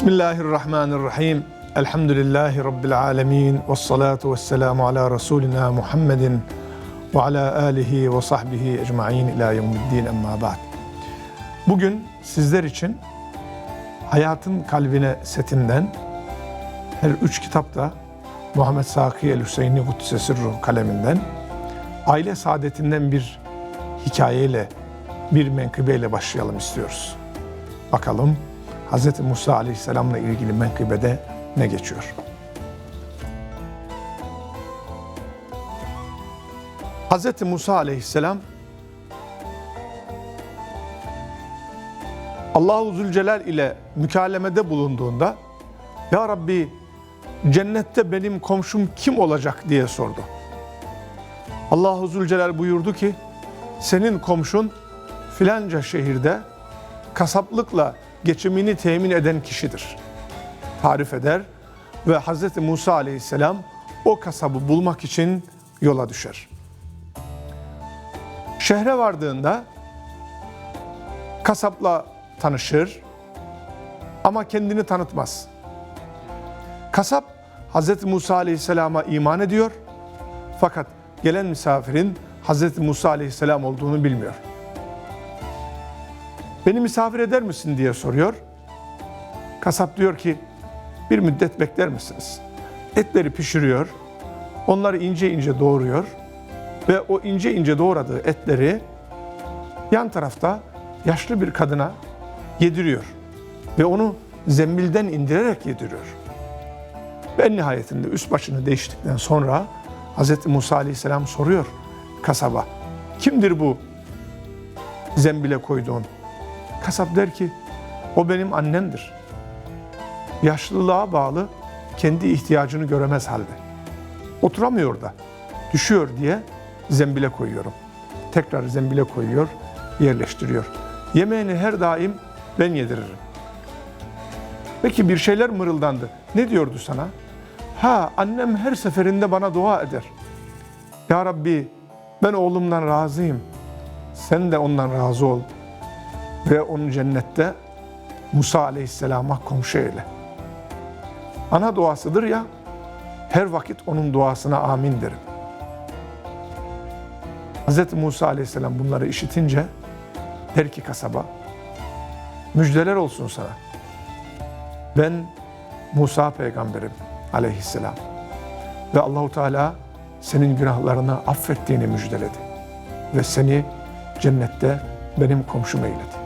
Bismillahirrahmanirrahim. Elhamdülillahi Rabbil alemin. Ve salatu ve selamu ala Resulina Muhammedin ve ala alihi ve sahbihi ecma'in ila yevmiddin emma ba'd. Bugün sizler için Hayatın Kalbine setinden her üç kitapta Muhammed Saki el-Hüseyini Kuddise Sirruh kaleminden aile saadetinden bir hikayeyle, bir menkıbeyle başlayalım istiyoruz. Bakalım Hz. Musa Aleyhisselam'la ilgili menkıbede ne geçiyor? Hz. Musa Aleyhisselam Allahu Zülcelal ile mükalemede bulunduğunda Ya Rabbi cennette benim komşum kim olacak diye sordu. Allahu Zülcelal buyurdu ki senin komşun filanca şehirde kasaplıkla geçimini temin eden kişidir. Tarif eder ve Hz. Musa aleyhisselam o kasabı bulmak için yola düşer. Şehre vardığında kasapla tanışır ama kendini tanıtmaz. Kasap Hz. Musa aleyhisselama iman ediyor fakat gelen misafirin Hz. Musa aleyhisselam olduğunu bilmiyor. Beni misafir eder misin diye soruyor. Kasap diyor ki bir müddet bekler misiniz? Etleri pişiriyor. Onları ince ince doğruyor. Ve o ince ince doğradığı etleri yan tarafta yaşlı bir kadına yediriyor. Ve onu zembilden indirerek yediriyor. Ve en nihayetinde üst başını değiştikten sonra Hz. Musa Aleyhisselam soruyor kasaba. Kimdir bu zembile koyduğun? Kasap der ki o benim annemdir. Yaşlılığa bağlı kendi ihtiyacını göremez halde. Oturamıyor da düşüyor diye zembile koyuyorum. Tekrar zembile koyuyor, yerleştiriyor. Yemeğini her daim ben yediririm. Peki bir şeyler mırıldandı. Ne diyordu sana? Ha annem her seferinde bana dua eder. Ya Rabbi ben oğlumdan razıyım. Sen de ondan razı ol. Ve onu cennette Musa Aleyhisselam'a komşu eyle. Ana duasıdır ya, her vakit onun duasına amin derim. Hz. Musa Aleyhisselam bunları işitince der ki kasaba, müjdeler olsun sana. Ben Musa peygamberim aleyhisselam. Ve Allahu Teala senin günahlarını affettiğini müjdeledi. Ve seni cennette benim komşum eyledi.